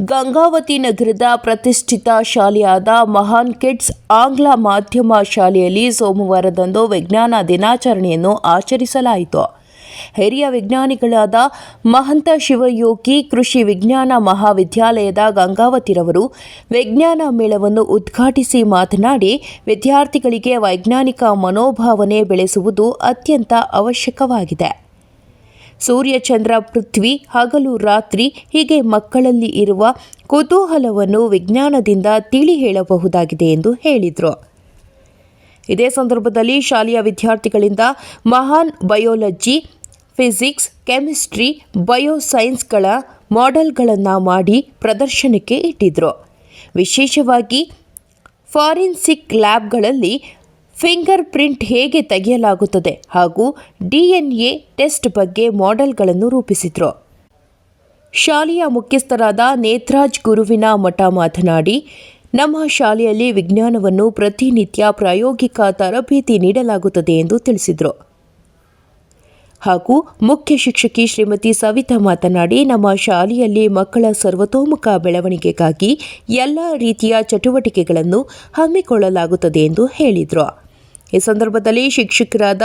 ಗಂಗಾವತಿ ನಗರದ ಪ್ರತಿಷ್ಠಿತ ಶಾಲೆಯಾದ ಮಹಾನ್ ಕಿಡ್ಸ್ ಆಂಗ್ಲ ಮಾಧ್ಯಮ ಶಾಲೆಯಲ್ಲಿ ಸೋಮವಾರದಂದು ವಿಜ್ಞಾನ ದಿನಾಚರಣೆಯನ್ನು ಆಚರಿಸಲಾಯಿತು. ಹಿರಿಯ ವಿಜ್ಞಾನಿಗಳಾದ ಮಹಂತ ಶಿವಯೋಗಿ ಕೃಷಿ ವಿಜ್ಞಾನ ಮಹಾವಿದ್ಯಾಲಯದ ಗಂಗಾವತಿರವರು ವಿಜ್ಞಾನ ಮೇಳವನ್ನು ಉದ್ಘಾಟಿಸಿ ಮಾತನಾಡಿ, ವಿದ್ಯಾರ್ಥಿಗಳಿಗೆ ವೈಜ್ಞಾನಿಕ ಮನೋಭಾವನೆ ಬೆಳೆಸುವುದು ಅತ್ಯಂತ ಅವಶ್ಯಕವಾಗಿದೆ. ಸೂರ್ಯ ಚಂದ್ರ ಪೃಥ್ವಿ, ಹಗಲು ರಾತ್ರಿ, ಹೀಗೆ ಮಕ್ಕಳಲ್ಲಿ ಇರುವ ಕುತೂಹಲವನ್ನು ವಿಜ್ಞಾನದಿಂದ ತಿಳಿ ಹೇಳಬಹುದಾಗಿದೆ ಎಂದು ಹೇಳಿದರು. ಇದೇ ಸಂದರ್ಭದಲ್ಲಿ ಶಾಲೆಯ ವಿದ್ಯಾರ್ಥಿಗಳಿಂದ ಮಹಾನ್ ಬಯೋಲಜಿ, ಫಿಸಿಕ್ಸ್, ಕೆಮಿಸ್ಟ್ರಿ, ಬಯೋಸೈನ್ಸ್ಗಳ ಮಾಡೆಲ್ಗಳನ್ನು ಮಾಡಿ ಪ್ರದರ್ಶನಕ್ಕೆ ಇಟ್ಟಿದ್ರು. ವಿಶೇಷವಾಗಿ ಫಾರೆನ್ಸಿಕ್ ಲ್ಯಾಬ್ಗಳಲ್ಲಿ ಫಿಂಗರ್ ಪ್ರಿಂಟ್ ಹೇಗೆ ತೆಗೆಯಲಾಗುತ್ತದೆ ಹಾಗೂ ಡಿಎನ್ಎ ಟೆಸ್ಟ್ ಬಗ್ಗೆ ಮಾಡೆಲ್ಗಳನ್ನು ರೂಪಿಸಿದ್ರು. ಶಾಲೆಯ ಮುಖ್ಯಸ್ಥರಾದ ನೇತ್ರಾಜ್ ಗುರುವಿನ ಮಠ ಮಾತನಾಡಿ, ನಮ್ಮ ಶಾಲೆಯಲ್ಲಿ ವಿಜ್ಞಾನವನ್ನು ಪ್ರತಿನಿತ್ಯ ಪ್ರಾಯೋಗಿಕ ತರಬೇತಿ ನೀಡಲಾಗುತ್ತದೆ ಎಂದು ತಿಳಿಸಿದರು. ಹಾಗೂ ಮುಖ್ಯ ಶಿಕ್ಷಕಿ ಶ್ರೀಮತಿ ಸವಿತಾ ಮಾತನಾಡಿ, ನಮ್ಮ ಶಾಲೆಯಲ್ಲಿ ಮಕ್ಕಳ ಸರ್ವತೋಮುಖ ಬೆಳವಣಿಗೆಗಾಗಿ ಎಲ್ಲ ರೀತಿಯ ಚಟುವಟಿಕೆಗಳನ್ನು ಹಮ್ಮಿಕೊಳ್ಳಲಾಗುತ್ತದೆ ಎಂದು ಹೇಳಿದರು. ಈ ಸಂದರ್ಭದಲ್ಲಿ ಶಿಕ್ಷಕರಾದ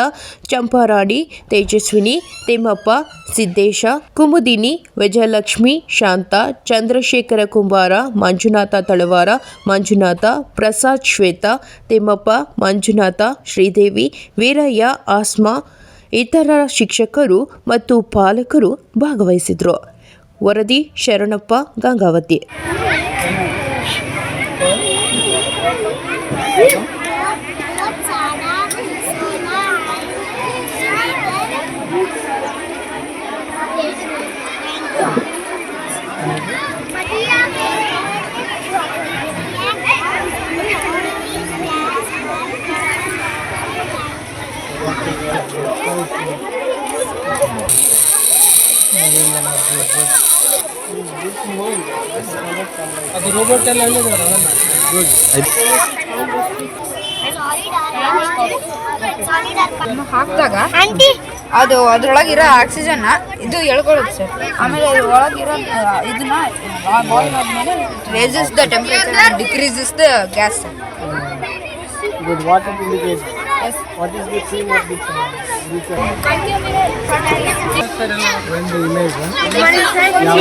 ಚಂಪಾರಾಣಿ, ತೇಜಸ್ವಿನಿ, ತಿಮ್ಮಪ್ಪ, ಸಿದ್ದೇಶ, ಕುಮುದಿನಿ, ವಿಜಯಲಕ್ಷ್ಮಿ, ಶಾಂತ, ಚಂದ್ರಶೇಖರ ಕುಂಬಾರ, ಮಂಜುನಾಥ ತಳವಾರ, ಮಂಜುನಾಥ, ಪ್ರಸಾದ್ ಶ್ವೇತಾ, ತಿಮ್ಮಪ್ಪ, ಮಂಜುನಾಥ, ಶ್ರೀದೇವಿ, ವೀರಯ್ಯ, ಆಸ್ಮಾ, ಇತರ ಶಿಕ್ಷಕರು ಮತ್ತು ಪಾಲಕರು ಭಾಗವಹಿಸಿದರು. ವರದಿ ಶರಣಪ್ಪ, ಗಂಗಾವತಿ. ಅದು ರೋಬೋಟ್ ಎಲ್ಲ ಹೇಳಿದ್ರು ಹಾಕಿದಾಗ ಅದು ಅದ್ರೊಳಗಿರೋ ಆಕ್ಸಿಜನ್ ಇದು ಎಳ್ಕೊಳ್ಳುತ್ತೆ ಸರ್ ಆಮೇಲೆ ಅದ್ರ ಒಳಗಿರೋ ಇದನ್ನ ಬಾಯ್ಲ್ ಆದ್ಮೇಲೆ raises the temperature decreases the gas Good. What indicates? What is the theme of this? uh, uh, when the image? huh?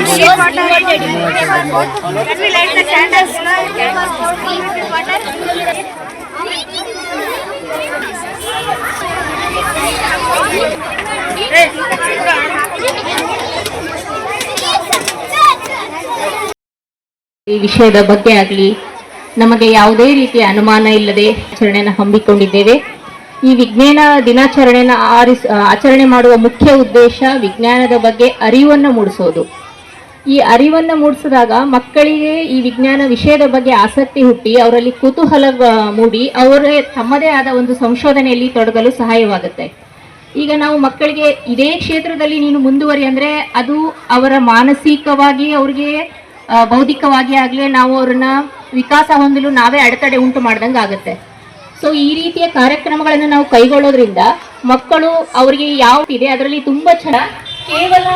ಈ ವಿಷಯದ ಬಗ್ಗೆ ಆಗಲಿ ನಮಗೆ ಯಾವುದೇ ರೀತಿಯ ಅನುಮಾನ ಇಲ್ಲದೆ ಆಚರಣೆಯನ್ನು ಹಮ್ಮಿಕೊಂಡಿದ್ದೇವೆ ಈ ವಿಜ್ಞಾನ ದಿನಾಚರಣೆಯನ್ನು ಆರಿಸ್ ಆಚರಣೆ ಮಾಡುವ ಮುಖ್ಯ ಉದ್ದೇಶ ವಿಜ್ಞಾನದ ಬಗ್ಗೆ ಅರಿವನ್ನು ಮೂಡಿಸೋದು. ಈ ಅರಿವನ್ನು ಮೂಡಿಸಿದಾಗ ಮಕ್ಕಳಿಗೆ ಈ ವಿಜ್ಞಾನ ವಿಷಯದ ಬಗ್ಗೆ ಆಸಕ್ತಿ ಹುಟ್ಟಿ, ಅವರಲ್ಲಿ ಕುತೂಹಲ ಮೂಡಿ, ಅವರೇ ತಮ್ಮದೇ ಆದ ಒಂದು ಸಂಶೋಧನೆಯಲ್ಲಿ ತೊಡಗಲು ಸಹಾಯವಾಗುತ್ತೆ. ಈಗ ನಾವು ಮಕ್ಕಳಿಗೆ ಇದೇ ಕ್ಷೇತ್ರದಲ್ಲಿ ನೀನು ಮುಂದುವರಿ ಅಂದರೆ ಅದು ಅವರ ಮಾನಸಿಕವಾಗಿ, ಅವರಿಗೆ ಬೌದ್ಧಿಕವಾಗಿ ಆಗಲಿ, ನಾವು ಅವ್ರನ್ನ ವಿಕಾಸ ಹೊಂದಲು ನಾವೇ ಅಡೆತಡೆ ಉಂಟು ಮಾಡ್ದಂಗೆ ಆಗುತ್ತೆ ಸೊ ಈ ರೀತಿಯ ಕಾರ್ಯಕ್ರಮಗಳನ್ನು ನಾವು ಕೈಗೊಳ್ಳೋದ್ರಿಂದ ಮಕ್ಕಳು ಅವರಿಗೆ ಯಾವ ಇದೆ, ಅದರಲ್ಲಿ ತುಂಬಾ ಜನ ಕೇವಲ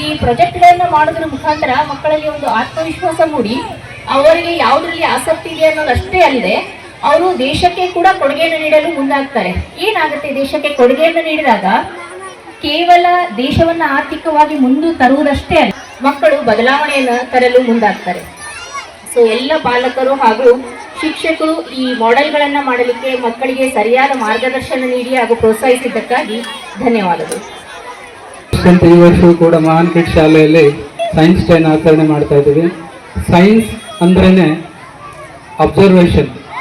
ಈ ಪ್ರಾಜೆಕ್ಟ್ಗಳನ್ನು ಮಾಡೋದ್ರ ಮುಖಾಂತರ ಮಕ್ಕಳಲ್ಲಿ ಒಂದು ಆತ್ಮವಿಶ್ವಾಸ ಮೂಡಿ, ಅವರಿಗೆ ಯಾವುದರಲ್ಲಿ ಆಸಕ್ತಿ ಇದೆ ಅನ್ನೋದಷ್ಟೇ ಅಲ್ಲದೆ ಅವರು ದೇಶಕ್ಕೆ ಕೂಡ ಕೊಡುಗೆಯನ್ನು ನೀಡಲು ಮುಂದಾಗ್ತಾರೆ. ಏನಾಗುತ್ತೆ ದೇಶಕ್ಕೆ ಕೊಡುಗೆಯನ್ನು ನೀಡಿದಾಗ? ಕೇವಲ ದೇಶವನ್ನ ಆರ್ಥಿಕವಾಗಿ ಮುಂದೆ ತರುವುದಷ್ಟೇ ಅಲ್ಲ, ಮಕ್ಕಳು ಬದಲಾವಣೆಯನ್ನು ತರಲು ಮುಂದಾಗ್ತಾರೆ. ಸೊ ಎಲ್ಲ ಪಾಲಕರು ಹಾಗೂ ಶಿಕ್ಷಕರು ಈ ಮಾಡೆಲ್ಗಳನ್ನು ಮಾಡಲಿಕ್ಕೆ ಮಕ್ಕಳಿಗೆ ಸರಿಯಾದ ಮಾರ್ಗದರ್ಶನ ನೀಡಿ ಹಾಗೂ ಪ್ರೋತ್ಸಾಹಿಸಿದ್ದಕ್ಕಾಗಿ ಧನ್ಯವಾದಗಳು. ಈ ವರ್ಷವೂ ಕೂಡ ಮಹಾನ್ ಕಿಡ್ ಶಾಲೆಯಲ್ಲಿ ಸೈನ್ಸ್ ಡೇನ ಆಚರಣೆ ಮಾಡ್ತಾ ಇದ್ದೀವಿ. ಸೈನ್ಸ್ ಅಂದ್ರೇ ಅಬ್ಸರ್ವೇಷನ್.